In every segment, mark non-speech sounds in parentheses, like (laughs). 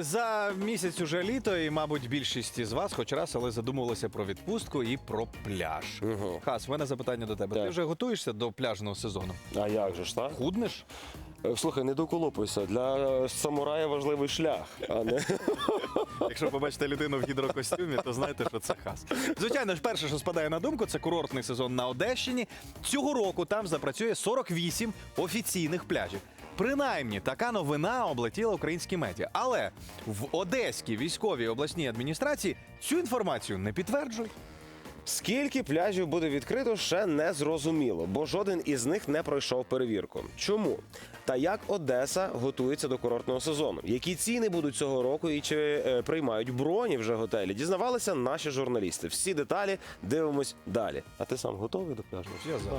За місяць уже літо, і, мабуть, більшість із вас хоч раз, але задумувалися про відпустку і про пляж. Угу. Хас, в мене запитання до тебе. Так. Ти вже готуєшся до пляжного сезону? А як же ж так? Худнеш? Е, Слухай, не доколупуйся. Для самурая важливий шлях, а не (laughs) Якщо побачите людину в гідрокостюмі, то знаєте, що це хас. Звичайно ж, перше, що спадає на думку, це курортний сезон на Одещині. Цього року там запрацює 48 офіційних пляжів. Принаймні, така новина облетіла українські медіа. Але в Одеській військовій обласній адміністрації цю інформацію не підтверджують. Скільки пляжів буде відкрито, ще не зрозуміло, бо жоден із них не пройшов перевірку. Чому? Та як Одеса готується до курортного сезону? Які ціни будуть цього року і чи е, приймають броні вже готелі? Дізнавалися наші журналісти. Всі деталі дивимось далі. А ти сам готовий до пляжного? Я за.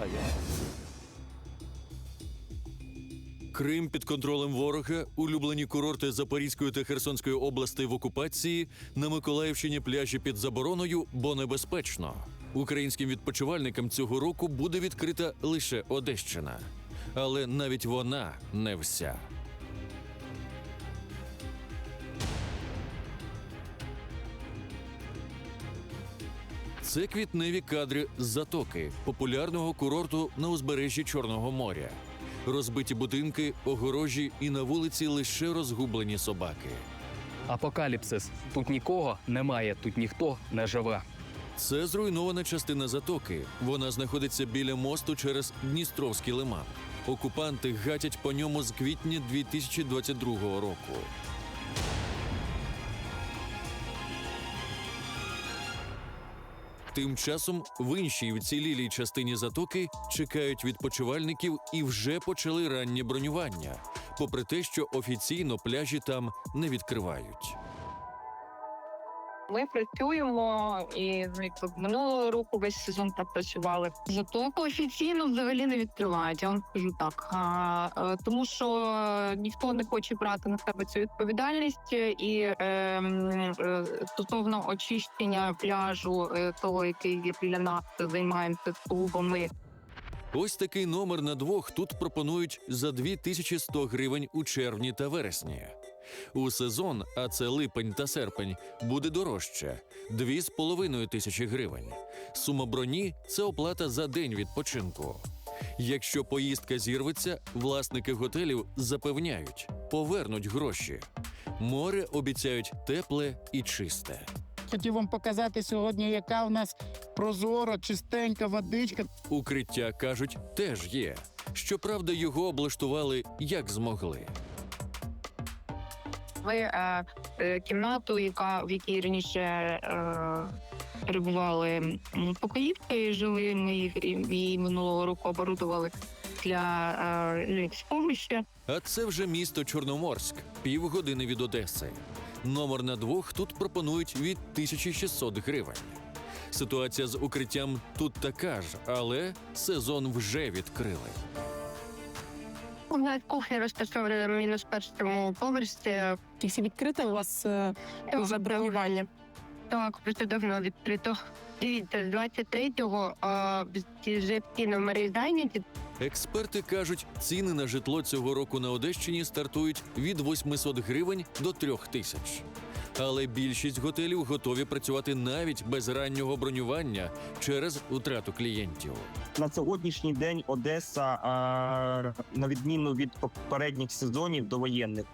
Крим під контролем ворога, улюблені курорти Запорізької та Херсонської областей в окупації, на Миколаївщині пляжі під забороною, бо небезпечно. Українським відпочивальникам цього року буде відкрита лише Одещина. Але навіть вона не вся. Це квітневі кадри з затоки, популярного курорту на узбережжі Чорного моря. Розбиті будинки, огорожі і на вулиці лише розгублені собаки. Апокаліпсис. Тут нікого немає, тут ніхто не живе. Це зруйнована частина затоки. Вона знаходиться біля мосту через Дністровський лиман. Окупанти гатять по ньому з квітня 2022 року. Тим часом в іншій вцілілій частині затоки чекають відпочивальників і вже почали раннє бронювання, попри те, що офіційно пляжі там не відкривають. Ми працюємо і ну, якби минулого року весь сезон так працювали. Затоку офіційно взагалі не відкривають. Я вам скажу так. А, е, тому що е, ніхто не хоче брати на себе цю відповідальність і е, е, стосовно очищення пляжу, е, того, який є біля нас, займаємося клубами. Ось такий номер на двох тут пропонують за 2100 гривень у червні та вересні. У сезон, а це липень та серпень, буде дорожче 2,5 тисячі гривень. Сума броні це оплата за день відпочинку. Якщо поїздка зірветься, власники готелів запевняють, повернуть гроші. Море обіцяють тепле і чисте. Хотів вам показати сьогодні, яка у нас прозора, чистенька водичка. Укриття кажуть, теж є. Щоправда, його облаштували як змогли. Ми е, е, кімнату, яка в якій раніше е, перебували покоївки, і жили. Ми їх і- минулого року оборудували для е. А це вже місто Чорноморськ, півгодини від Одеси. Номер на двох тут пропонують від 1600 гривень. Ситуація з укриттям тут така ж, але сезон вже відкрили. У нас кухня розташована на мінус першому поверсі. Всі відкрите у вас е, вже бронювання. Так, просто давно відкрито. Дивіться, з 23-го а, вже всі номери зайняті. Експерти кажуть, ціни на житло цього року на Одещині стартують від 800 гривень до 3000. Але більшість готелів готові працювати навіть без раннього бронювання через втрату клієнтів. на сьогоднішній день Одеса, на відміну від попередніх сезонів довоєнних,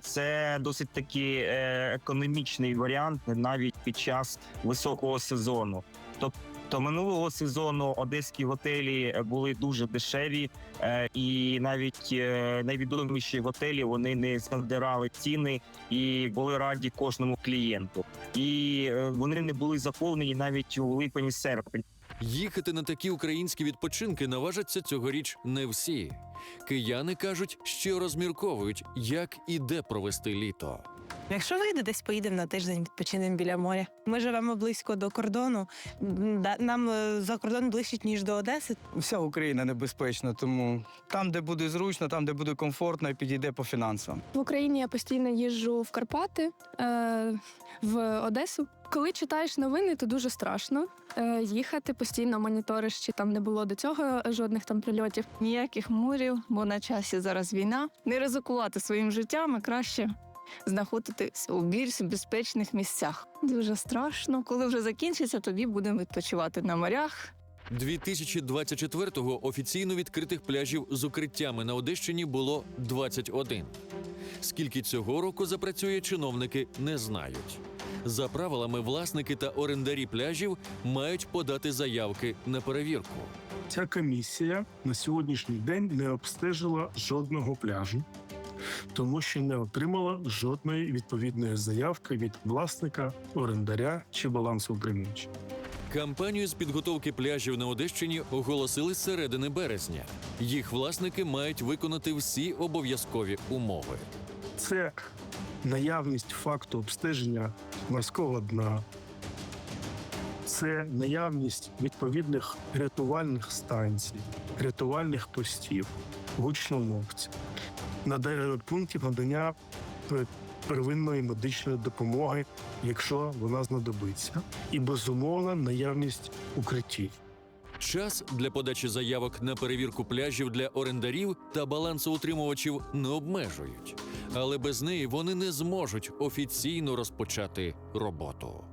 це досить таки е, економічний варіант навіть під час високого сезону. Тобто минулого сезону одеські готелі були дуже дешеві, е, і навіть е, найвідоміші готелі вони не задирали ціни і були раді кожному клієнту. І е, вони не були заповнені навіть у липені-серпні. Їхати на такі українські відпочинки наважаться цьогоріч не всі. Кияни кажуть, що розмірковують, як і де провести літо. Якщо вийде, десь поїдемо на тиждень, відпочинемо біля моря. Ми живемо близько до кордону. Нам е, за кордон ближче, ніж до Одеси. Вся Україна небезпечна, тому там, де буде зручно, там, де буде комфортно, і підійде по фінансам. В Україні я постійно їжджу в Карпати, е, в Одесу. Коли читаєш новини, то дуже страшно е, їхати постійно моніториш, чи там не було до цього жодних там прильотів. ніяких мурів, бо на часі зараз війна. Не ризикувати своїм життям, а краще знаходитися у більш безпечних місцях. Дуже страшно. Коли вже закінчиться, тоді будемо відпочивати на морях. 2024-го офіційно відкритих пляжів з укриттями на Одещині було 21. Скільки цього року запрацює, чиновники не знають. За правилами, власники та орендарі пляжів мають подати заявки на перевірку. Ця комісія на сьогоднішній день не обстежила жодного пляжу, тому що не отримала жодної відповідної заявки від власника, орендаря чи балансу балансоутримувача. Кампанію з підготовки пляжів на Одещині оголосили з середини березня. Їх власники мають виконати всі обов'язкові умови. Це наявність факту обстеження морського дна, це наявність відповідних рятувальних станцій, рятувальних постів, гучномовців, нада- пунктів надання первинної медичної допомоги, якщо вона знадобиться, і безумовно наявність укриттів. Час для подачі заявок на перевірку пляжів для орендарів та балансоутримувачів не обмежують, але без неї вони не зможуть офіційно розпочати роботу.